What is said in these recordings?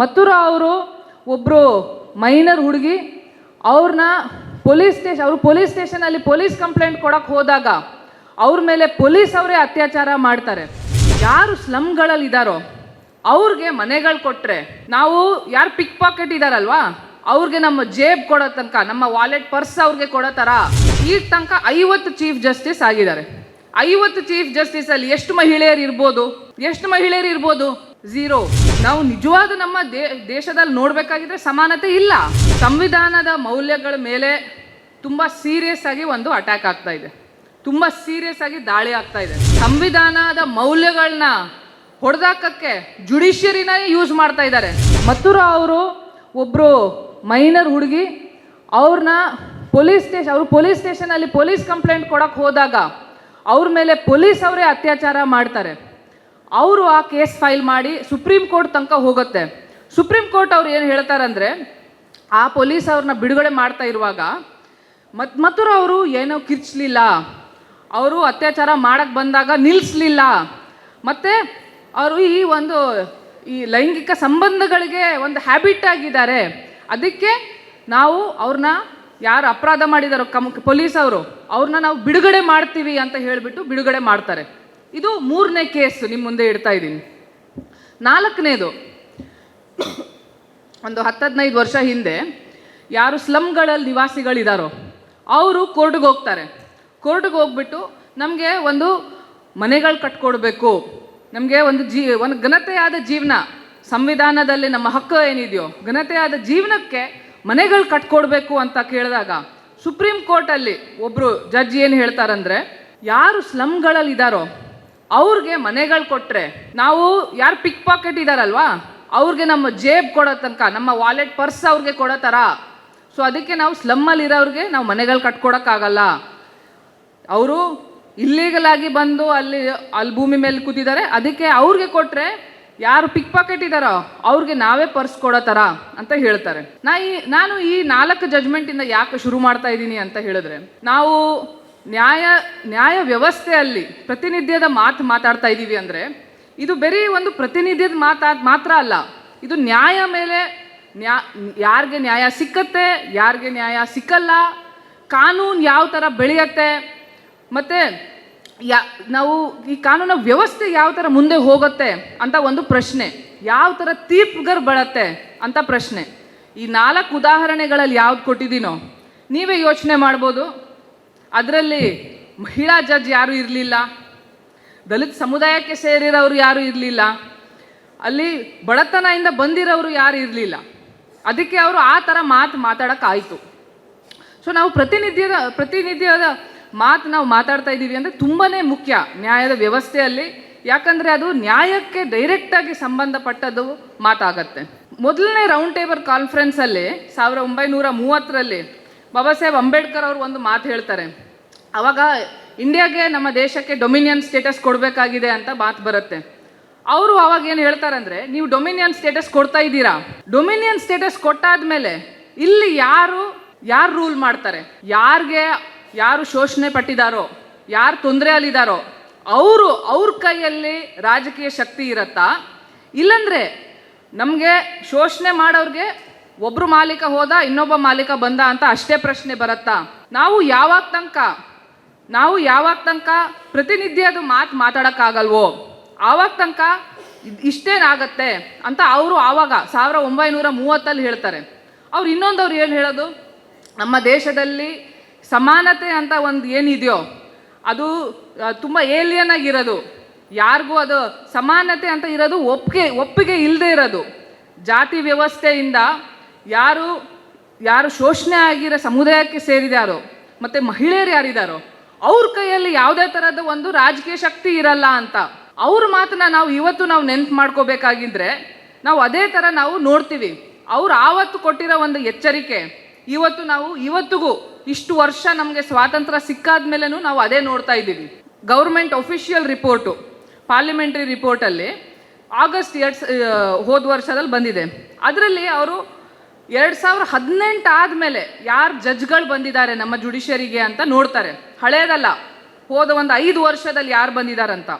ಮಥುರಾ ಅವರು ಒಬ್ಬರು ಮೈನರ್ ಹುಡುಗಿ ಅವ್ರನ್ನ ಪೊಲೀಸ್ ಸ್ಟೇಷನ್ ಅವರು ಪೊಲೀಸ್ ಸ್ಟೇಷನಲ್ಲಿ ಪೊಲೀಸ್ ಕಂಪ್ಲೇಂಟ್ ಕೊಡೋಕ್ಕೆ ಹೋದಾಗ ಅವ್ರ ಮೇಲೆ ಪೊಲೀಸ್ ಅವರೇ ಅತ್ಯಾಚಾರ ಮಾಡ್ತಾರೆ. ಯಾರು ಸ್ಲಮ್ಗಳಲ್ಲಿ ಇದ್ದಾರೋ ಅವ್ರಿಗೆ ಮನೆಗಳು ಕೊಟ್ಟರೆ ನಾವು ಯಾರು ಪಿಕ್ ಪಾಕೆಟ್ ಇದ್ದಾರಲ್ವಾ ಅವ್ರಿಗೆ ನಮ್ಮ ಜೇಬ್ ಕೊಡೋ ತನಕ, ನಮ್ಮ ವಾಲೆಟ್ ಪರ್ಸ್ ಅವ್ರಿಗೆ ಕೊಡೋ ಥರ ಈಗ ತನಕ ಐವತ್ತು ಚೀಫ್ ಜಸ್ಟಿಸ್ ಆಗಿದ್ದಾರೆ. ಐವತ್ತು ಚೀಫ್ ಜಸ್ಟಿಸ್ ಅಲ್ಲಿ ಎಷ್ಟು ಮಹಿಳೆಯರು ಇರ್ಬೋದು? ಎಷ್ಟು ಮಹಿಳೆಯರು ಇರ್ಬೋದು? ಝೀರೋ ನಾವು ನಿಜವಾದ ನಮ್ಮ ದೇಶದಲ್ಲಿ ನೋಡ್ಬೇಕಾಗಿದ್ರೆ ಸಮಾನತೆ ಇಲ್ಲ. ಸಂವಿಧಾನದ ಮೌಲ್ಯಗಳ ಮೇಲೆ ತುಂಬಾ ಸೀರಿಯಸ್ ಆಗಿ ಒಂದು ಅಟ್ಯಾಕ್ ಆಗ್ತಾ ಇದೆ. ತುಂಬಾ ಸೀರಿಯಸ್ ಆಗಿ ದಾಳಿ ಆಗ್ತಾ ಇದೆ. ಸಂವಿಧಾನದ ಮೌಲ್ಯಗಳನ್ನ ಹೊಡೆದಾಕಕ್ಕೆ ಜುಡಿಷಿಯರಿನ ಯೂಸ್ ಮಾಡ್ತಾ ಇದ್ದಾರೆ. ಮತ್ತೂರ ಅವರು ಒಬ್ಬರು ಮೈನರ್ ಹುಡುಗಿ ಅವ್ರನ್ನ ಪೊಲೀಸ್ ಸ್ಟೇಷನ್ ಅವರು ಪೊಲೀಸ್ ಸ್ಟೇಷನಲ್ಲಿ ಪೊಲೀಸ್ ಕಂಪ್ಲೇಂಟ್ ಕೊಡೋಕ್ಕೆ ಹೋದಾಗ ಅವ್ರ ಮೇಲೆ ಪೊಲೀಸ್ ಅವರೇ ಅತ್ಯಾಚಾರ ಮಾಡ್ತಾರೆ. ಅವರು ಆ ಕೇಸ್ ಫೈಲ್ ಮಾಡಿ ಸುಪ್ರೀಂ ಕೋರ್ಟ್ ತನಕ ಹೋಗುತ್ತೆ. ಸುಪ್ರೀಂ ಕೋರ್ಟ್ ಅವ್ರು ಏನು ಹೇಳ್ತಾರಂದ್ರೆ, ಆ ಪೊಲೀಸ್ ಅವ್ರನ್ನ ಬಿಡುಗಡೆ ಮಾಡ್ತಾ ಇರುವಾಗ ಮತ್ ಮಥುರ ಅವರು ಏನೋ ಕಿರ್ಚ್ಲಿಲ್ಲ. ಅವರು ಅತ್ಯಾಚಾರ ಮಾಡಕ್ಕೆ ಬಂದಾಗ ನಿಲ್ಲಿಸ್ಲಿಲ್ಲ ಮತ್ತೆ ಅವರು ಈ ಒಂದು, ಈ ಲೈಂಗಿಕ ಸಂಬಂಧಗಳಿಗೆ ಒಂದು ಹ್ಯಾಬಿಟ್ ಆಗಿದ್ದಾರೆ. ಅದಕ್ಕೆ ನಾವು ಅವ್ರನ್ನ ಯಾರು ಅಪರಾಧ ಮಾಡಿದಾರೋ ಕಮ್, ಪೊಲೀಸ್ ಅವರು ಅವ್ರನ್ನ ನಾವು ಬಿಡುಗಡೆ ಮಾಡ್ತೀವಿ ಅಂತ ಹೇಳಿಬಿಟ್ಟು ಬಿಡುಗಡೆ ಮಾಡ್ತಾರೆ. ಇದು ಮೂರನೇ ಕೇಸ್ ನಿಮ್ಮ ಮುಂದೆ ಇಡ್ತಾ ಇದ್ದೀನಿ. ನಾಲ್ಕನೇದು, ಒಂದು ಹತ್ತದೈದು ವರ್ಷ ಹಿಂದೆ ಯಾರು ಸ್ಲಮ್ಗಳಲ್ಲಿ ನಿವಾಸಿಗಳಿದಾರೋ, ಅವರು ಕೋರ್ಟ್ಗೆ ಹೋಗ್ತಾರೆ. ಕೋರ್ಟ್ಗೆ ಹೋಗ್ಬಿಟ್ಟು ನಮಗೆ ಒಂದು ಮನೆಗಳು ಕಟ್ಕೊಡ್ಬೇಕು. ನಮಗೆ ಒಂದು ಜೀ, ಒಂದು ಘನತೆಯಾದ ಜೀವನ, ಸಂವಿಧಾನದಲ್ಲಿ ನಮ್ಮ ಹಕ್ಕು ಏನಿದೆಯೋ, ಘನತೆಯಾದ ಜೀವನಕ್ಕೆ ಮನೆಗಳು ಕಟ್ಕೊಡ್ಬೇಕು ಅಂತ ಕೇಳಿದಾಗ ಸುಪ್ರೀಂ ಕೋರ್ಟಲ್ಲಿ ಒಬ್ಬರು ಜಡ್ಜ್ ಏನು ಹೇಳ್ತಾರಂದ್ರೆ, ಯಾರು ಸ್ಲಮ್ಗಳಲ್ಲಿ ಇದ್ದಾರೋ ಅವ್ರಿಗೆ ಮನೆಗಳು ಕೊಟ್ಟರೆ ನಾವು ಯಾರು ಪಿಕ್ ಪಾಕೆಟ್ ಇದಾರಲ್ವಾ, ಅವ್ರಿಗೆ ನಮ್ಮ ಜೇಬ್ ಕೊಡೋ ತನಕ, ನಮ್ಮ ವಾಲೆಟ್ ಪರ್ಸ್ ಅವ್ರಿಗೆ ಕೊಡೋ ಥರ ಸೊ ಅದಕ್ಕೆ ನಾವು ಸ್ಲಮ್ಮಲ್ಲಿ ಇರೋರಿಗೆ ನಾವು ಮನೆಗಳು ಕಟ್ಕೊಡೋಕ್ಕಾಗಲ್ಲ. ಅವರು ಇಲ್ಲೀಗಲಾಗಿ ಬಂದು ಅಲ್ಲಿ ಅಲ್ಲಿ ಭೂಮಿ ಮೇಲೆ ಕೂತಿದ್ದಾರೆ, ಅದಕ್ಕೆ ಅವ್ರಿಗೆ ಕೊಟ್ಟರೆ ಯಾರು ಪಿಕ್ ಪಾಕೆಟ್ ಇದ್ದಾರೋ ಅವ್ರಿಗೆ ನಾವೇ ಪರ್ಸ್ ಕೊಡೋ ಥರ ಅಂತ ಹೇಳ್ತಾರೆ. ನಾ ಈ, ನಾನು ಈ ನಾಲ್ಕು ಜಜ್ಮೆಂಟಿಂದ ಯಾಕೆ ಶುರು ಮಾಡ್ತಾ ಇದ್ದೀನಿ ಅಂತ ಹೇಳಿದ್ರೆ, ನಾವು ನ್ಯಾಯ ನ್ಯಾಯ ವ್ಯವಸ್ಥೆಯಲ್ಲಿ ಪ್ರತಿನಿಧ್ಯದ ಮಾತು ಮಾತಾಡ್ತಾ ಇದ್ದೀವಿ ಅಂದರೆ, ಇದು ಬರೀ ಒಂದು ಪ್ರತಿನಿಧ್ಯದ ಮಾತಾ, ಮಾತ್ರ ಅಲ್ಲ, ಇದು ನ್ಯಾಯ ಮೇಲೆ ನ್ಯಾ, ಯಾರಿಗೆ ನ್ಯಾಯ ಸಿಕ್ಕತ್ತೆ, ಯಾರಿಗೆ ನ್ಯಾಯ ಸಿಕ್ಕಲ್ಲ, ಕಾನೂನು ಯಾವ ಥರ ಬೆಳೆಯತ್ತೆ, ಮತ್ತು ಯಾ, ನಾವು ಈ ಕಾನೂನು ವ್ಯವಸ್ಥೆ ಯಾವ ಥರ ಮುಂದೆ ಹೋಗುತ್ತೆ ಅಂತ ಒಂದು ಪ್ರಶ್ನೆ. ಯಾವ ಥರ ತೀರ್ಪುಗರ್ ಬರುತ್ತೆ ಅಂತ ಪ್ರಶ್ನೆ. ಈ ನಾಲ್ಕು ಉದಾಹರಣೆಗಳಲ್ಲಿ ಯಾವ್ದು ಕೊಟ್ಟಿದ್ದೀನೋ, ನೀವೇ ಯೋಚನೆ ಮಾಡ್ಬೋದು. ಅದರಲ್ಲಿ ಮಹಿಳಾ ಜಡ್ಜ್ ಯಾರು ಇರಲಿಲ್ಲ, ದಲಿತ ಸಮುದಾಯಕ್ಕೆ ಸೇರಿರೋರು ಯಾರೂ ಇರಲಿಲ್ಲ, ಅಲ್ಲಿ ಬಡತನದಿಂದ ಬಂದಿರೋರು ಯಾರು ಇರಲಿಲ್ಲ. ಅದಕ್ಕೆ ಅವರು ಆ ಥರ ಮಾತು ಮಾತಾಡೋಕ್ಕಾಯಿತು. ಸೊ ನಾವು ಪ್ರತಿನಿಧ್ಯದ ಪ್ರತಿನಿಧ್ಯದ ಮಾತು ನಾವು ಮಾತಾಡ್ತಾ ಇದ್ದೀವಿ ಅಂದರೆ ತುಂಬಾ ಮುಖ್ಯ ನ್ಯಾಯದ ವ್ಯವಸ್ಥೆಯಲ್ಲಿ. ಯಾಕಂದರೆ ಅದು ನ್ಯಾಯಕ್ಕೆ ಡೈರೆಕ್ಟಾಗಿ ಸಂಬಂಧಪಟ್ಟದ್ದು ಮಾತಾಗತ್ತೆ. ಮೊದಲನೇ ರೌಂಡ್ ಟೇಬಲ್ ಕಾನ್ಫರೆನ್ಸಲ್ಲಿ ಸಾವಿರದ ಒಂಬೈನೂರ ಮೂವತ್ತರಲ್ಲಿ ಬಾಬಾ ಸಾಹೇಬ್ ಅಂಬೇಡ್ಕರ್ ಅವರು ಒಂದು ಮಾತು ಹೇಳ್ತಾರೆ. ಅವಾಗ ಇಂಡಿಯಾಗೆ ನಮ್ಮ ದೇಶಕ್ಕೆ ಡೊಮಿನಿಯನ್ ಸ್ಟೇಟಸ್ ಕೊಡಬೇಕಾಗಿದೆ ಅಂತ ಮಾತು ಬರುತ್ತೆ. ಅವರು ಅವಾಗ ಏನು ಹೇಳ್ತಾರಂದ್ರೆ ನೀವು ಡೊಮಿನಿಯನ್ ಸ್ಟೇಟಸ್ ಕೊಡ್ತಾ ಇದ್ದೀರಾ? ಡೊಮಿನಿಯನ್ ಸ್ಟೇಟಸ್ ಕೊಟ್ಟಾದ್ಮೇಲೆ ಇಲ್ಲಿ ಯಾರು ಯಾರು ರೂಲ್ ಮಾಡ್ತಾರೆ? ಯಾರಿಗೆ ಯಾರು ಶೋಷಣೆ ಪಟ್ಟಿದಾರೋ, ಯಾರು ತೊಂದರೆ ತೊಂದರೆಯಲ್ಲಿದ್ದಾರೋ ಅವರು ಅವ್ರ ಕೈಯಲ್ಲಿ ರಾಜಕೀಯ ಶಕ್ತಿ ಇರತ್ತಾ? ಇಲ್ಲಂದ್ರೆ ನಮಗೆ ಶೋಷಣೆ ಮಾಡೋರಿಗೆ ಒಬ್ರು ಮಾಲೀಕ ಹೋದ, ಇನ್ನೊಬ್ಬ ಮಾಲೀಕ ಬಂದ ಅಂತ ಅಷ್ಟೇ ಪ್ರಶ್ನೆ ಬರತ್ತಾ? ನಾವು ಯಾವಾಗ ತನಕ, ನಾವು ಯಾವಾಗ ತನಕ ಅದು ಮಾತು ಮಾತಾಡೋಕ್ಕಾಗಲ್ವೋ? ಆವಾಗ ತನಕ ಇಷ್ಟೇನಾಗತ್ತೆ ಅಂತ ಅವರು ಆವಾಗ ಸಾವಿರ ಒಂಬೈನೂರ ಮೂವತ್ತಲ್ಲಿ ಹೇಳ್ತಾರೆ. ಅವ್ರು ಇನ್ನೊಂದವ್ರು ಏನು ಹೇಳೋದು? ನಮ್ಮ ದೇಶದಲ್ಲಿ ಸಮಾನತೆ ಅಂತ ಒಂದು ಏನಿದೆಯೋ, ಅದು ತುಂಬ ಏಲಿಯನ್ ಆಗಿರೋದು. ಯಾರಿಗೂ ಅದು ಸಮಾನತೆ ಅಂತ ಇರೋದು ಒಪ್ಪಿಗೆ ಒಪ್ಪಿಗೆ ಇಲ್ಲದೆ ಇರೋದು. ಜಾತಿ ವ್ಯವಸ್ಥೆಯಿಂದ ಯಾರು ಯಾರು ಶೋಷಣೆ ಆಗಿರೋ ಸಮುದಾಯಕ್ಕೆ ಸೇರಿದಾರೋ, ಮತ್ತು ಮಹಿಳೆಯರು ಯಾರಿದ್ದಾರೋ ಅವ್ರ ಕೈಯಲ್ಲಿ ಯಾವುದೇ ಥರದ ಒಂದು ರಾಜಕೀಯ ಶಕ್ತಿ ಇರಲ್ಲ ಅಂತ, ಅವ್ರ ಮಾತನ್ನ ನಾವು ಇವತ್ತು ನಾವು ನೆನ್ಪು ಮಾಡ್ಕೋಬೇಕಾಗಿದ್ರೆ, ನಾವು ಅದೇ ಥರ ನಾವು ನೋಡ್ತೀವಿ. ಅವ್ರು ಆವತ್ತು ಕೊಟ್ಟಿರೋ ಒಂದು ಎಚ್ಚರಿಕೆ ಇವತ್ತು ನಾವು ಇವತ್ತಿಗೂ ಇಷ್ಟು ವರ್ಷ ನಮಗೆ ಸ್ವಾತಂತ್ರ್ಯ ಸಿಕ್ಕಾದ ಮೇಲೂ ನಾವು ಅದೇ ನೋಡ್ತಾ ಇದ್ದೀವಿ. ಗೌರ್ಮೆಂಟ್ ಒಫಿಷಿಯಲ್ ರಿಪೋರ್ಟು, ಪಾರ್ಲಿಮೆಂಟ್ರಿ ರಿಪೋರ್ಟಲ್ಲಿ ಆಗಸ್ಟ್ ಎರಡು ಹೋದ ವರ್ಷದಲ್ಲಿ ಬಂದಿದೆ. ಅದರಲ್ಲಿ ಅವರು ಎರಡು ಸಾವಿರ ಹದಿನೆಂಟು ಆದಮೇಲೆ ಯಾರು ಜಡ್ಜ್ಗಳು ಬಂದಿದ್ದಾರೆ ನಮ್ಮ ಜುಡಿಷಿಯರಿಗೆ ಅಂತ ನೋಡ್ತಾರೆ. ಹಳೇದಲ್ಲ, ಹೋದ ಒಂದು ಐದು ವರ್ಷದಲ್ಲಿ ಯಾರು ಬಂದಿದ್ದಾರಂತ.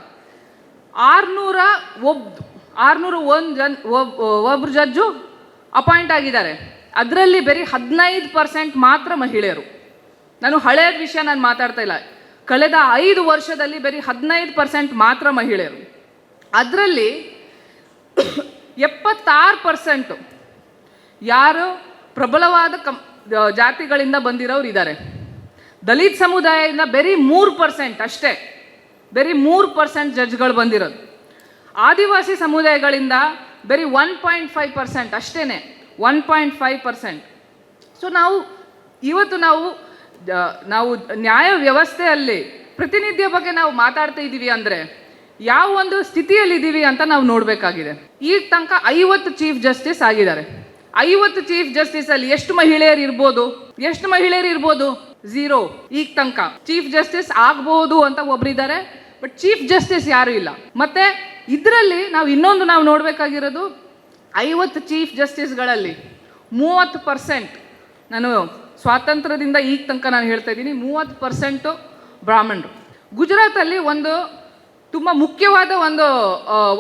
ಆರುನೂರ ಒಬ್, ಆರುನೂರ ಒಂದು ಜನ್, ಒಬ್- ಒಬ್ರು ಜಡ್ಜು ಅಪಾಯಿಂಟ್ ಆಗಿದ್ದಾರೆ. ಅದರಲ್ಲಿ ಬರೀ ಹದಿನೈದು ಪರ್ಸೆಂಟ್ ಮಾತ್ರ ಮಹಿಳೆಯರು. ನಾನು ಹಳೆಯ ವಿಷಯ ನಾನು ಮಾತಾಡ್ತಾ ಇಲ್ಲ. ಕಳೆದ ಐದು ವರ್ಷದಲ್ಲಿ ಬರೀ ಹದಿನೈದು ಪರ್ಸೆಂಟ್ ಮಾತ್ರ ಮಹಿಳೆಯರು. ಅದರಲ್ಲಿ ಎಪ್ಪತ್ತಾರು ಪರ್ಸೆಂಟು ಯಾರು ಪ್ರಬಲವಾದ ಕಂ ಜಾತಿಗಳಿಂದ ಬಂದಿರೋರು ಇದ್ದಾರೆ ದಲಿತ ಸಮುದಾಯದಿಂದ ಬರೀ ಮೂರು ಪರ್ಸೆಂಟ್ ಅಷ್ಟೇ. ಬರೀ ಮೂರು ಪರ್ಸೆಂಟ್ ಜಡ್ಜ್ಗಳು ಬಂದಿರೋದು. ಆದಿವಾಸಿ ಸಮುದಾಯಗಳಿಂದ ಬರೀ ಒನ್ ಪಾಯಿಂಟ್ ಫೈವ್ ಪರ್ಸೆಂಟ್ ಅಷ್ಟೇ one point five percent so ನಾವು, ಇವತ್ತು ನಾವು ನಾವು ನ್ಯಾಯ ವ್ಯವಸ್ಥೆಯಲ್ಲಿ ಪ್ರತಿನಿಧ್ಯ ಬಗ್ಗೆ ನಾವು ಮಾತಾಡ್ತಾ ಇದ್ದೀವಿ ಅಂದರೆ ಯಾವ ಒಂದು ಸ್ಥಿತಿಯಲ್ಲಿ ಇದ್ದೀವಿ ಅಂತ ನಾವು ನೋಡಬೇಕಾಗಿದೆ. ಈಗ ತನಕ ಐವತ್ತು ಚೀಫ್ ಜಸ್ಟಿಸ್ ಆಗಿದ್ದಾರೆ. ಐವತ್ತು ಚೀಫ್ ಜಸ್ಟಿಸ್ ಅಲ್ಲಿ ಎಷ್ಟು ಮಹಿಳೆಯರು ಇರ್ಬೋದು? ಎಷ್ಟು ಮಹಿಳೆಯರು ಇರ್ಬೋದು? ಝೀರೋ ಈಗ ತನಕ ಚೀಫ್ ಜಸ್ಟಿಸ್ ಆಗಬಹುದು ಅಂತ ಒಬ್ಬರಿದ್ದಾರೆ ಬಟ್ ಚೀಫ್ ಜಸ್ಟಿಸ್ ಯಾರು ಇಲ್ಲ. ಮತ್ತೆ ಇದರಲ್ಲಿ ನಾವು ಇನ್ನೊಂದು ನಾವು ನೋಡಬೇಕಾಗಿರೋದು ಐವತ್ತು ಚೀಫ್ ಜಸ್ಟಿಸ್ಗಳಲ್ಲಿ ಮೂವತ್ತು ಪರ್ಸೆಂಟ್ ನಾನು ಸ್ವಾತಂತ್ರ್ಯದಿಂದ ಈಗ ತನಕ ನಾನು ಹೇಳ್ತಾ ಇದ್ದೀನಿ ಮೂವತ್ತು ಪರ್ಸೆಂಟು ಬ್ರಾಹ್ಮಣರು. ಗುಜರಾತಲ್ಲಿ ಒಂದು ತುಂಬ ಮುಖ್ಯವಾದ ಒಂದು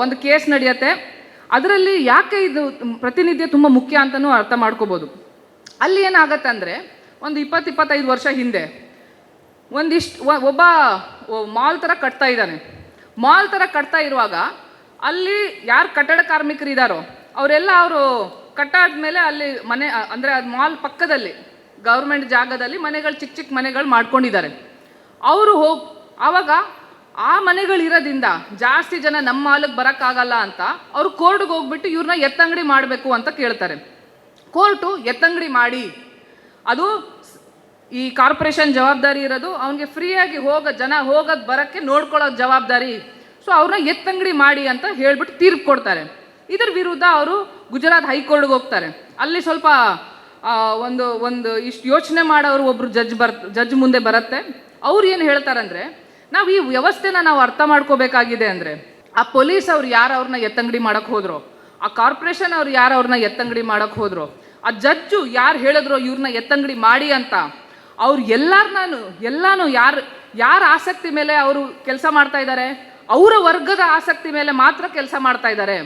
ಒಂದು ಕೇಸ್ ನಡೆಯುತ್ತೆ. ಅದರಲ್ಲಿ ಯಾಕೆ ಇದು ಪ್ರತಿನಿಧ್ಯ ತುಂಬ ಮುಖ್ಯ ಅಂತಲೂ ಅರ್ಥ ಮಾಡ್ಕೋಬೋದು. ಅಲ್ಲಿ ಏನಾಗತ್ತೆ ಅಂದರೆ ಒಂದು ಇಪ್ಪತ್ತು ಇಪ್ಪತ್ತೈದು ವರ್ಷ ಹಿಂದೆ ಒಂದಿಷ್ಟು ಒಬ್ಬ ಮಾಲ್ ಥರ ಕಟ್ತಾ ಇದ್ದಾನೆ. ಮಾಲ್ ಥರ ಕಟ್ತಾ ಇರುವಾಗ ಅಲ್ಲಿ ಯಾರು ಕಟ್ಟಡ ಕಾರ್ಮಿಕರು ಇದ್ದಾರೋ ಅವರೆಲ್ಲ ಅವರು ಕಟ್ಟಾದ್ಮೇಲೆ ಅಲ್ಲಿ ಮನೆ ಅಂದರೆ ಅದು ಮಾಲ್ ಪಕ್ಕದಲ್ಲಿ ಗೌರ್ಮೆಂಟ್ ಜಾಗದಲ್ಲಿ ಮನೆಗಳು ಚಿಕ್ಕ ಚಿಕ್ಕ ಮನೆಗಳು ಮಾಡ್ಕೊಂಡಿದ್ದಾರೆ. ಅವರು ಹೋಗಿ, ಆವಾಗ ಆ ಮನೆಗಳಿರೋದ್ರಿಂದ ಜಾಸ್ತಿ ಜನ ನಮ್ಮ ಮಾಲಿಗೆ ಬರೋಕ್ಕಾಗಲ್ಲ ಅಂತ ಅವರು ಕೋರ್ಟ್ಗೆ ಹೋಗ್ಬಿಟ್ಟು ಇವ್ರನ್ನ ಎತ್ತಂಗಡಿ ಮಾಡಬೇಕು ಅಂತ ಕೇಳ್ತಾರೆ. ಕೋರ್ಟು ಎತ್ತಂಗಡಿ ಮಾಡಿ, ಅದು ಈ ಕಾರ್ಪೊರೇಷನ್ ಜವಾಬ್ದಾರಿ ಇರೋದು, ಅವನಿಗೆ ಫ್ರೀಯಾಗಿ ಹೋಗ, ಜನ ಹೋಗೋದು ಬರೋಕ್ಕೆ ನೋಡ್ಕೊಳ್ಳೋದು ಜವಾಬ್ದಾರಿ. ಸೊ ಅವ್ರನ್ನ ಎತ್ತಂಗಡಿ ಮಾಡಿ ಅಂತ ಹೇಳ್ಬಿಟ್ಟು ತೀರ್ಪು ಕೊಡ್ತಾರೆ. ಇದ್ರ ವಿರುದ್ಧ ಅವರು ಗುಜರಾತ್ ಹೈಕೋರ್ಟ್ಗೆ ಹೋಗ್ತಾರೆ. ಅಲ್ಲಿ ಸ್ವಲ್ಪ ಒಂದು ಒಂದು ಇಷ್ಟು ಯೋಚನೆ ಮಾಡೋರು ಒಬ್ರು ಜಡ್ಜ್ ಬರ್, ಜಡ್ಜ್ ಮುಂದೆ ಬರುತ್ತೆ. ಅವ್ರು ಏನು ಹೇಳ್ತಾರಂದ್ರೆ, ನಾವು ಈ ವ್ಯವಸ್ಥೆನ ನಾವು ಅರ್ಥ ಮಾಡ್ಕೋಬೇಕಾಗಿದೆ ಅಂದರೆ, ಆ ಪೊಲೀಸ್ ಅವ್ರು ಯಾರು ಅವ್ರನ್ನ ಎತ್ತಂಗಡಿ ಮಾಡೋಕ್ಕೆ ಹೋದ್ರು? ಆ ಕಾರ್ಪೊರೇಷನ್ ಅವ್ರು ಯಾರು ಅವ್ರನ್ನ ಎತ್ತಂಗಡಿ ಮಾಡೋಕ್ಕೆ ಹೋದ್ರು? ಆ ಜಜ್ಜು ಯಾರು ಹೇಳಿದ್ರು ಇವ್ರನ್ನ ಎತ್ತಂಗಡಿ ಮಾಡಿ ಅಂತ? ಅವ್ರು ಎಲ್ಲಾರನ್ನೂ, ಎಲ್ಲಾನು ಯಾರು, ಯಾರ ಆಸಕ್ತಿ ಮೇಲೆ ಅವರು ಕೆಲಸ ಮಾಡ್ತಾ ಇದ್ದಾರೆ ಅವರ ವರ್ಗದ ಆಸಕ್ತಿ ಮೇಲೆ ಮಾತ್ರ ಕೆಲಸ ಮಾಡ್ತಾ ಇದ್ದಾರೆ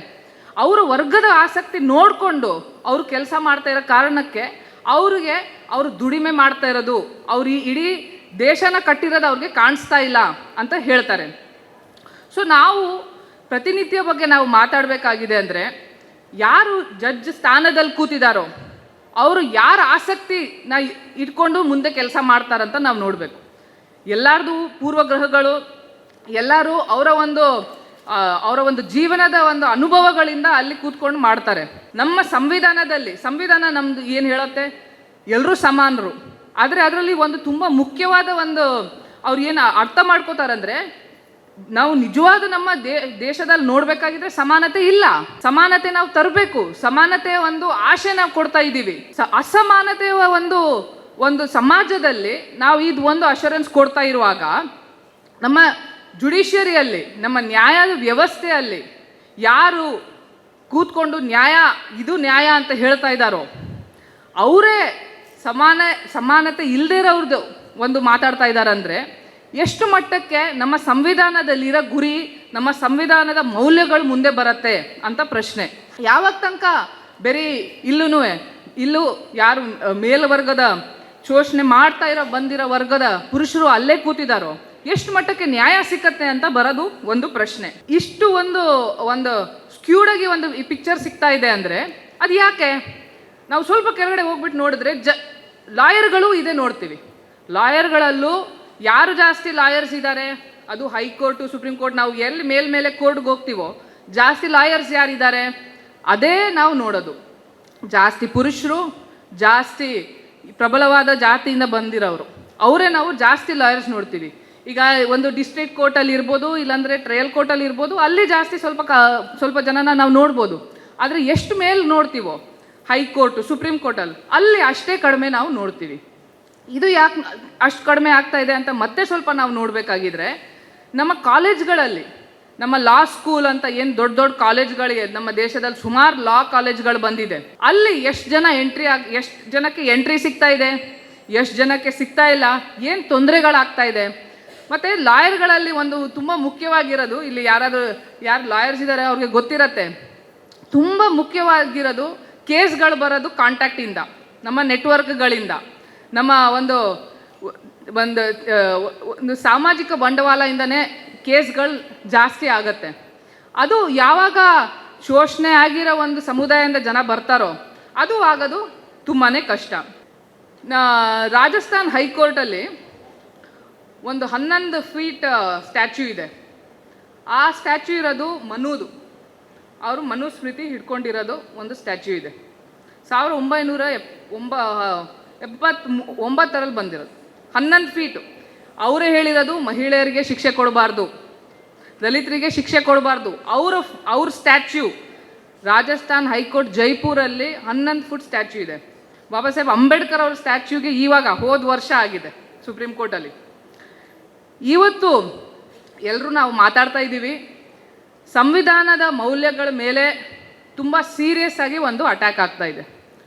ಅವರ ವರ್ಗದ ಆಸಕ್ತಿ ನೋಡಿಕೊಂಡು ಅವರು ಕೆಲಸ ಮಾಡ್ತಾ ಇರೋ ಕಾರಣಕ್ಕೆ ಅವ್ರಿಗೆ ಅವರು ದುಡಿಮೆ ಮಾಡ್ತಾ ಇರೋದು, ಅವ್ರು ಈ ಇಡೀ ದೇಶನ ಕಟ್ಟಿರೋದು ಅವ್ರಿಗೆ ಕಾಣಿಸ್ತಾ ಇಲ್ಲ ಅಂತ ಹೇಳ್ತಾರೆ. ಸೊ ನಾವು ಪ್ರತಿನಿತ್ಯ ಬಗ್ಗೆ ನಾವು ಮಾತಾಡಬೇಕಾಗಿದೆ ಅಂದರೆ, ಯಾರು ಜಡ್ಜ್ ಸ್ಥಾನದಲ್ಲಿ ಕೂತಿದ್ದಾರೋ ಅವರು ಯಾರ ಆಸಕ್ತಿನ ಇಟ್ಕೊಂಡು ಮುಂದೆ ಕೆಲಸ ಮಾಡ್ತಾರಂತ ನಾವು ನೋಡಬೇಕು. ಎಲ್ಲರದು ಪೂರ್ವಗ್ರಹಗಳು, ಎಲ್ಲರೂ ಅವರ ಒಂದು ಅವರ ಒಂದು ಜೀವನದ ಒಂದು ಅನುಭವಗಳಿಂದ ಅಲ್ಲಿ ಕೂತ್ಕೊಂಡು ಮಾಡ್ತಾರೆ. ನಮ್ಮ ಸಂವಿಧಾನದಲ್ಲಿ, ಸಂವಿಧಾನ ನಮ್ದು ಏನು ಹೇಳುತ್ತೆ? ಎಲ್ಲರೂ ಸಮಾನರು. ಆದರೆ ಅದರಲ್ಲಿ ಒಂದು ತುಂಬ ಮುಖ್ಯವಾದ ಒಂದು ಅವ್ರು ಏನು ಅರ್ಥ ಮಾಡ್ಕೋತಾರಂದ್ರೆ, ನಾವು ನಿಜವಾದ ನಮ್ಮ ದೇ, ದೇಶದಲ್ಲಿ ನೋಡ್ಬೇಕಾಗಿದ್ರೆ ಸಮಾನತೆ ಇಲ್ಲ. ಸಮಾನತೆ ನಾವು ತರಬೇಕು. ಸಮಾನತೆ ಒಂದು ಆಶೆ ನಾವು ಕೊಡ್ತಾ ಇದ್ದೀವಿ. ಅಸಮಾನತೆಯ ಒಂದು ಒಂದು ಸಮಾಜದಲ್ಲಿ ನಾವು ಇದು ಒಂದು ಅಶೂರೆನ್ಸ್ ಕೊಡ್ತಾ ಇರುವಾಗ, ನಮ್ಮ ಜುಡಿಷಿಯರಿಯಲ್ಲಿ, ನಮ್ಮ ನ್ಯಾಯದ ವ್ಯವಸ್ಥೆಯಲ್ಲಿ ಯಾರು ಕೂತ್ಕೊಂಡು ನ್ಯಾಯ, ಇದು ನ್ಯಾಯ ಅಂತ ಹೇಳ್ತಾ ಇದ್ದಾರೋ, ಅವರೇ ಸಮಾನ, ಸಮಾನತೆ ಇಲ್ಲದೇ ಇರೋರ್ದು ಒಂದು ಮಾತಾಡ್ತಾ ಇದ್ದಾರಂದ್ರೆ, ಎಷ್ಟು ಮಟ್ಟಕ್ಕೆ ನಮ್ಮ ಸಂವಿಧಾನದಲ್ಲಿರೋ ಗುರಿ, ನಮ್ಮ ಸಂವಿಧಾನದ ಮೌಲ್ಯಗಳು ಮುಂದೆ ಬರುತ್ತೆ ಅಂತ ಪ್ರಶ್ನೆ. ಯಾವಾಗ ತನಕ ಬರೀ ಇಲ್ಲೂ ಇಲ್ಲೂ ಯಾರು ಮೇಲ್ವರ್ಗದ ಶೋಷಣೆ ಮಾಡ್ತಾ ಇರೋ, ಬಂದಿರೋ ವರ್ಗದ ಪುರುಷರು ಅಲ್ಲೇ ಕೂತಿದ್ದಾರೋ ಎಷ್ಟು ಮಟ್ಟಕ್ಕೆ ನ್ಯಾಯ ಸಿಕ್ಕತ್ತೆ ಅಂತ ಬರೋದು ಒಂದು ಪ್ರಶ್ನೆ. ಇಷ್ಟು ಒಂದು ಒಂದು ಸ್ಕ್ಯೂಡಾಗಿ ಒಂದು ಈ ಪಿಕ್ಚರ್ ಸಿಗ್ತಾ ಇದೆ ಅಂದರೆ ಅದು ಯಾಕೆ? ನಾವು ಸ್ವಲ್ಪ ಕೆಳಗಡೆ ಹೋಗ್ಬಿಟ್ಟು ನೋಡಿದ್ರೆ ಜ, ಲಾಯರ್ಗಳು ಇದೆ ನೋಡ್ತೀವಿ. ಲಾಯರ್ಗಳಲ್ಲೂ ಯಾರು ಜಾಸ್ತಿ ಲಾಯರ್ಸ್ ಇದ್ದಾರೆ ಅದು ಹೈಕೋರ್ಟು, ಸುಪ್ರೀಂ ಕೋರ್ಟ್, ನಾವು ಎಲ್ಲಿ ಮೇಲ್ಮೇಲೆ ಕೋರ್ಟ್ಗೆ ಹೋಗ್ತೀವೋ, ಜಾಸ್ತಿ ಲಾಯರ್ಸ್ ಯಾರಿದ್ದಾರೆ? ಅದೇ ನಾವು ನೋಡೋದು. ಜಾಸ್ತಿ ಪುರುಷರು, ಜಾಸ್ತಿ ಪ್ರಬಲವಾದ ಜಾತಿಯಿಂದ ಬಂದಿರೋರು. ಅವರೇ ನಾವು ಜಾಸ್ತಿ ಲಾಯರ್ಸ್ ನೋಡ್ತೀವಿ. ಈಗ ಒಂದು ಡಿಸ್ಟ್ರಿಕ್ಟ್ ಕೋರ್ಟಲ್ಲಿ ಇರ್ಬೋದು, ಇಲ್ಲಾಂದರೆ ಟ್ರಯಲ್ ಕೋರ್ಟಲ್ಲಿ ಇರ್ಬೋದು, ಅಲ್ಲಿ ಜಾಸ್ತಿ ಸ್ವಲ್ಪ ಕ, ಸ್ವಲ್ಪ ಜನನ ನಾವು ನೋಡ್ಬೋದು. ಆದರೆ ಎಷ್ಟು ಮೇಲೆ ನೋಡ್ತೀವೋ ಹೈಕೋರ್ಟು ಸುಪ್ರೀಂ ಕೋರ್ಟಲ್ಲಿ ಅಲ್ಲಿ ಅಷ್ಟೇ ಕಡಿಮೆ ನಾವು ನೋಡ್ತೀವಿ. ಇದು ಯಾಕೆ, ಅಷ್ಟು ಕಡಿಮೆ ಆಗ್ತಾ ಇದೆ ಅಂತ ಮತ್ತೆ ಸ್ವಲ್ಪ ನಾವು ನೋಡಬೇಕಾಗಿದ್ರೆ, ನಮ್ಮ ಕಾಲೇಜ್ಗಳಲ್ಲಿ, ನಮ್ಮ ಲಾ ಸ್ಕೂಲ್ ಅಂತ ಏನು ದೊಡ್ಡ ದೊಡ್ಡ ಕಾಲೇಜ್ಗಳಿಗೆ, ನಮ್ಮ ದೇಶದಲ್ಲಿ ಸುಮಾರು ಲಾ ಕಾಲೇಜ್ಗಳು ಬಂದಿದೆ. ಅಲ್ಲಿ ಎಷ್ಟು ಜನ ಎಂಟ್ರಿ ಆಗಿ, ಎಷ್ಟು ಜನಕ್ಕೆ ಎಂಟ್ರಿ ಸಿಗ್ತಾ ಇದೆ, ಎಷ್ಟು ಜನಕ್ಕೆ ಸಿಗ್ತಾ ಇಲ್ಲ, ಏನು ತೊಂದರೆಗಳಾಗ್ತಾ ಇದೆ ಮತ್ತು ಲಾಯರ್ಗಳಲ್ಲಿ ಒಂದು ತುಂಬ ಮುಖ್ಯವಾಗಿರೋದು, ಇಲ್ಲಿ ಯಾರಾದರೂ ಯಾರು ಲಾಯರ್ಸ್ ಇದ್ದಾರೆ ಅವ್ರಿಗೆ ಗೊತ್ತಿರತ್ತೆ. ತುಂಬ ಮುಖ್ಯವಾಗಿರೋದು ಕೇಸ್ಗಳು ಬರೋದು ಕಾಂಟ್ಯಾಕ್ಟಿಂದ ನಮ್ಮ ನೆಟ್ವರ್ಕ್ಗಳಿಂದ. ನಮ್ಮ ಒಂದು ಒಂದು ಒಂದು ಸಾಮಾಜಿಕ ಬಂಡವಾಳದಿಂದನೇ ಕೇಸ್ಗಳು ಜಾಸ್ತಿ ಆಗತ್ತೆ. ಅದು ಯಾವಾಗ ಶೋಷಣೆ ಆಗಿರೋ ಒಂದು ಸಮುದಾಯದಿಂದ ಜನ ಬರ್ತಾರೋ, ಅದು ಆಗೋದು ತುಂಬಾ ಕಷ್ಟ. ರಾಜಸ್ಥಾನ್ ಹೈಕೋರ್ಟಲ್ಲಿ ಒಂದು ಹನ್ನೊಂದು ಫೀಟ್ ಸ್ಟ್ಯಾಚ್ಯೂ ಇದೆ. ಆ ಸ್ಟ್ಯಾಚ್ಯೂ ಇರೋದು ಮನುದು. ಅವರು ಮನುಸ್ಮೃತಿ ಹಿಡ್ಕೊಂಡಿರೋದು ಒಂದು ಸ್ಟ್ಯಾಚ್ಯೂ ಇದೆ. ಸಾವಿರದ ಒಂಬೈನೂರ ಎಪ್, ಒಂಬ ಎಪ್ಪತ್ ಒಂಬತ್ತರಲ್ಲಿ ಬಂದಿರೋದು. ಹನ್ನೊಂದು ಫೀಟು ಅವರೇ ಹೇಳಿರೋದು ಮಹಿಳೆಯರಿಗೆ ಶಿಕ್ಷೆ ಕೊಡಬಾರ್ದು. ದಲಿತರಿಗೆ ಶಿಕ್ಷೆ ಕೊಡಬಾರ್ದು. ಅವರ, ಅವ್ರ ಸ್ಟ್ಯಾಚ್ಯೂ ರಾಜಸ್ಥಾನ್ ಹೈಕೋರ್ಟ್ ಜೈಪುರಲ್ಲಿ ಹನ್ನೊಂದು ಫುಟ್ ಸ್ಟ್ಯಾಚ್ಯೂ ಇದೆ. ಬಾಬಾ ಸಾಹೇಬ್ ಅಂಬೇಡ್ಕರ್ ಅವ್ರ ಸ್ಟ್ಯಾಚ್ಯೂಗೆ ಇವಾಗ ಹೋದ ವರ್ಷ ಆಗಿದೆ ಸುಪ್ರೀಂ ಕೋರ್ಟಲ್ಲಿ. ಇವತ್ತು ಎಲ್ಲರೂ ನಾವು ಮಾತಾಡ್ತಾ ಇದ್ದೀವಿ. ಸಂವಿಧಾನದ ಮೌಲ್ಯಗಳ ಮೇಲೆ ತುಂಬ ಸೀರಿಯಸ್ ಆಗಿ ಒಂದು ಅಟ್ಯಾಕ್ ಆಗ್ತಾ ಇದೆ.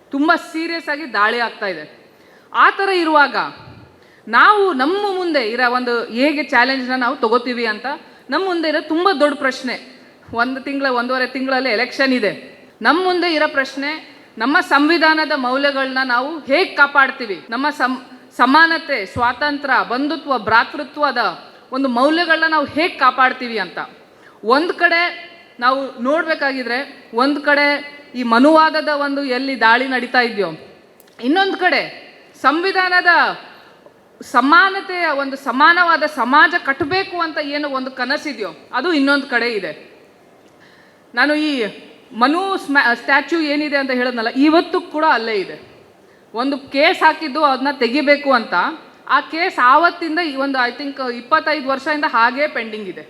ತುಂಬ ಸೀರಿಯಸ್ ಆಗಿ ದಾಳಿ ಆಗ್ತಾ ಇದೆ. ಆ ಥರ ಇರುವಾಗ ನಾವು ನಮ್ಮ ಮುಂದೆ ಇರೋ ಒಂದು ಹೇಗೆ ಚಾಲೆಂಜ್ನ ನಾವು ತಗೋತೀವಿ ಅಂತ ನಮ್ಮ ಮುಂದೆ ಇರೋ ತುಂಬ ದೊಡ್ಡ ಪ್ರಶ್ನೆ. ಒಂದು ತಿಂಗಳ, ಒಂದೂವರೆ ತಿಂಗಳಲ್ಲಿ ಎಲೆಕ್ಷನ್ ಇದೆ. ನಮ್ಮ ಮುಂದೆ ಇರೋ ಪ್ರಶ್ನೆ, ನಮ್ಮ ಸಂವಿಧಾನದ ಮೌಲ್ಯಗಳನ್ನ ನಾವು ಹೇಗೆ ಕಾಪಾಡ್ತೀವಿ? ನಮ್ಮ ಸಂ ಸಮಾನತೆ, ಸ್ವಾತಂತ್ರ್ಯ, ಬಂಧುತ್ವ, ಭ್ರಾತೃತ್ವದ ಒಂದು ಮೌಲ್ಯಗಳನ್ನ ನಾವು ಹೇಗೆ ಕಾಪಾಡ್ತೀವಿ ಅಂತ. ಒಂದು ಕಡೆ ನಾವು ನೋಡಬೇಕಾಗಿದ್ರೆ, ಒಂದು ಕಡೆ ಈ ಮನುವಾದದ ಒಂದು ಎಲ್ಲಿ ದಾಳಿ ನಡೀತಾ ಇದೆಯೋ, ಇನ್ನೊಂದು ಕಡೆ ಸಂವಿಧಾನದ ಸಮಾನತೆಯ ಒಂದು ಸಮಾನವಾದ ಸಮಾಜ ಕಟ್ಟಬೇಕು ಅಂತ ಏನು ಒಂದು ಕನಸಿದೆಯೋ ಅದು ಇನ್ನೊಂದು ಕಡೆ ಇದೆ. ನಾನು ಈ ಮನು ಸ್ಮ್ಯಾ ಸ್ಟ್ಯಾಚ್ಯೂ ಏನಿದೆ ಅಂತ ಹೇಳಿದ್ನಲ್ಲ, ಇವತ್ತು ಕೂಡ ಅಲ್ಲೇ ಇದೆ. ಒಂದು ಕೇಸ್ ಹಾಕಿದ್ದು ಅದನ್ನ ತೆಗಿಬೇಕು ಅಂತ. ಆ ಕೇಸ್ ಆವತ್ತಿಂದ ಈ ಒಂದು ಐ ಥಿಂಕ್ ಇಪ್ಪತ್ತೈದು ವರ್ಷದಿಂದ ಹಾಗೇ ಪೆಂಡಿಂಗ್ ಇದೆ.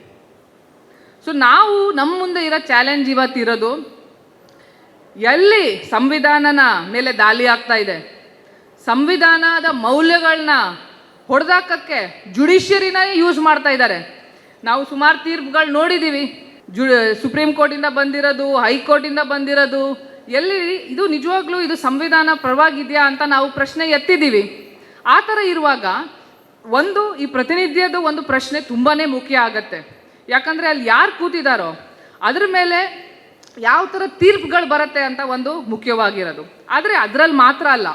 ಸೊ ನಾವು ನಮ್ಮ ಮುಂದೆ ಇರೋ ಚಾಲೆಂಜ್ ಇವತ್ತಿರೋದು ಎಲ್ಲಿ ಸಂವಿಧಾನನ ಮೇಲೆ ದಾಳಿ ಆಗ್ತಾ ಇದೆ, ಸಂವಿಧಾನದ ಮೌಲ್ಯಗಳನ್ನ ಹೊಡೆದಾಕಕ್ಕೆ ಜುಡಿಷಿಯರಿನ ಯೂಸ್ ಮಾಡ್ತಾ ಇದ್ದಾರೆ. ನಾವು ಸುಮಾರು ತೀರ್ಪುಗಳು ನೋಡಿದ್ದೀವಿ ಜು, ಸುಪ್ರೀಂ ಕೋರ್ಟಿಂದ ಬಂದಿರೋದು, ಹೈಕೋರ್ಟಿಂದ ಬಂದಿರೋದು ಎಲ್ಲಿ ಇದು ನಿಜವಾಗ್ಲೂ ಇದು ಸಂವಿಧಾನ ಪರವಾಗಿದೆಯಾ ಅಂತ ನಾವು ಪ್ರಶ್ನೆ ಎತ್ತಿದ್ದೀವಿ. ಆ ಥರ ಇರುವಾಗ ಒಂದು ಈ ಪ್ರತಿನಿಧ್ಯದ ಒಂದು ಪ್ರಶ್ನೆ ತುಂಬಾ ಮುಖ್ಯ ಆಗತ್ತೆ. ಯಾಕಂದರೆ ಅಲ್ಲಿ ಯಾರು ಕೂತಿದ್ದಾರೋ ಅದ್ರ ಮೇಲೆ ಯಾವ ಥರ ತೀರ್ಪುಗಳು ಬರುತ್ತೆ ಅಂತ ಒಂದು ಮುಖ್ಯವಾಗಿರೋದು. ಆದರೆ ಅದರಲ್ಲಿ ಮಾತ್ರ ಅಲ್ಲ.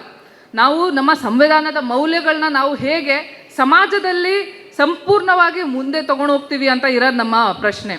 ನಾವು ನಮ್ಮ ಸಂವಿಧಾನದ ಮೌಲ್ಯಗಳನ್ನ ನಾವು ಹೇಗೆ ಸಮಾಜದಲ್ಲಿ ಸಂಪೂರ್ಣವಾಗಿ ಮುಂದೆ ತಗೊಂಡು ಹೋಗ್ತೀವಿ ಅಂತ ಇರೋದು ನಮ್ಮ ಪ್ರಶ್ನೆ.